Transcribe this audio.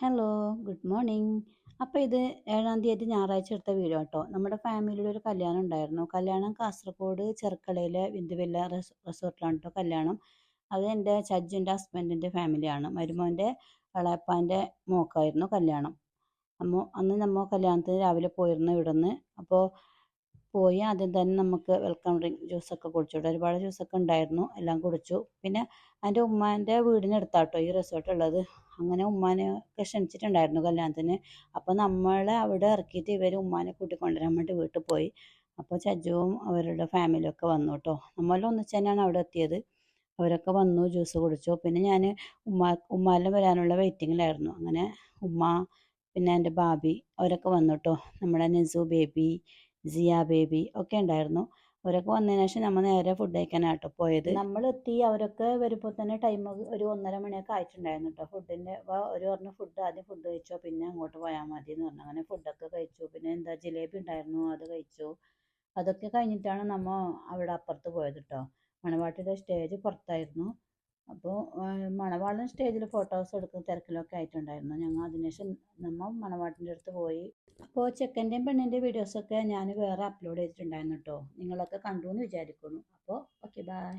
Hello good morning അപ്പോൾ ഇത് ഏഴാം തീയതി ഞായറാഴ്ച എടുത്ത വീഡിയോ കേട്ടോ നമ്മുടെ ഫാമിലിയിൽ ഒരു കല്യാണം ഉണ്ടായിരുന്നു. കല്യാണം കാസർഗോഡ് ചെറുക്കളയിലെ ബിന്ദുവില്ല റിസ് റിസോർട്ടിലാണ് കേട്ടോ കല്യാണം. അത് എന്റെ ചജ്ജിന്റെ ഹസ്ബൻഡിന്റെ ഫാമിലിയാണ് മരുമോന്റെ വളയപ്പാന്റെ മോക്കായിരുന്നു കല്യാണം. അമ്മ അന്ന് നമ്മൾ കല്യാണത്തിന് രാവിലെ പോയിരുന്നു ഇവിടെ നിന്ന് അപ്പോൾ പോയി ആദ്യം തന്നെ നമുക്ക് വെൽക്കം ഡ്രിങ്ക് ജ്യൂസൊക്കെ കുടിച്ചു. കേട്ടോ ഒരുപാട് ജ്യൂസൊക്കെ ഉണ്ടായിരുന്നു. എല്ലാം കുടിച്ചു. പിന്നെ എന്റെ ഉമ്മാന്റെ വീടിനടുത്താട്ടോ ഈ റിസോർട്ട് ഉള്ളത്. അങ്ങനെ ഉമ്മാനെ ഒക്കെ ക്ഷണിച്ചിട്ടുണ്ടായിരുന്നു കല്യാണത്തിന്. അപ്പോൾ നമ്മളെ അവിടെ ഇറക്കിയിട്ട് ഇവർ ഉമ്മാനെ കൂട്ടിക്കൊണ്ടുവരാൻ വേണ്ടി വീട്ടിൽ പോയി. അപ്പോൾ ചജുവും അവരുടെ ഫാമിലിയും ഒക്കെ വന്നു കേട്ടോ. നമ്മളെല്ലാം ഒന്നിച്ച് തന്നെയാണ് അവിടെ എത്തിയത്. അവരൊക്കെ വന്നു ജ്യൂസ് കുടിച്ചു. പിന്നെ ഞാൻ ഉമ്മ ഉമ്മാലും വരാനുള്ള വെയിറ്റിങ്ങിലായിരുന്നു അങ്ങനെ ഉമ്മ പിന്നെ എന്റെ ബാബി അവരൊക്കെ വന്നു കേട്ടോ. നമ്മുടെ നെസു ബേബി സിയ ബേബി ഒക്കെ ഉണ്ടായിരുന്നു. അവരൊക്കെ വന്നതിന് ശേഷം നമ്മൾ നേരെ ഫുഡ് കഴിക്കാനാട്ടോ പോയത്. നമ്മൾ എത്തി അവരൊക്കെ വരുമ്പോൾ തന്നെ ടൈം ഒരു ഒന്നര മണിയൊക്കെ ആയിട്ടുണ്ടായിരുന്നു കേട്ടോ ഫുഡിന്റെ ഒരു പറഞ്ഞ ഫുഡ് ആദ്യം ഫുഡ് കഴിച്ചോ പിന്നെ അങ്ങോട്ട് പോയാൽ മതി എന്ന് പറഞ്ഞു. അങ്ങനെ ഫുഡൊക്കെ കഴിച്ചു. പിന്നെ എന്താ ജിലേബി ഉണ്ടായിരുന്നു അത് കഴിച്ചു. അതൊക്കെ കഴിഞ്ഞിട്ടാണ് നമ്മൾ അവിടെ അപ്പുറത്ത് പോയത് കേട്ടോ മണവാട്ടിയുടെ സ്റ്റേജ് പുറത്തായിരുന്നു. അപ്പോൾ മണവാളൻ സ്റ്റേജിൽ ഫോട്ടോസ് എടുക്കുന്ന തിരക്കിലൊക്കെ ആയിട്ടുണ്ടായിരുന്നു. ഞങ്ങൾ അതിനുശേഷം നമ്മൾ മണവാട്ടിന്റെ അടുത്ത് പോയി. അപ്പോൾ ചെക്കന്റെയും പെണ്ണിന്റെയും വീഡിയോസൊക്കെ ഞാൻ വേറെ അപ്ലോഡ് ചെയ്തിട്ടുണ്ടായിരുന്നു കേട്ടോ നിങ്ങളൊക്കെ കണ്ടു എന്ന് വിചാരിക്കുന്നു. അപ്പോൾ ഓക്കെ ബായ്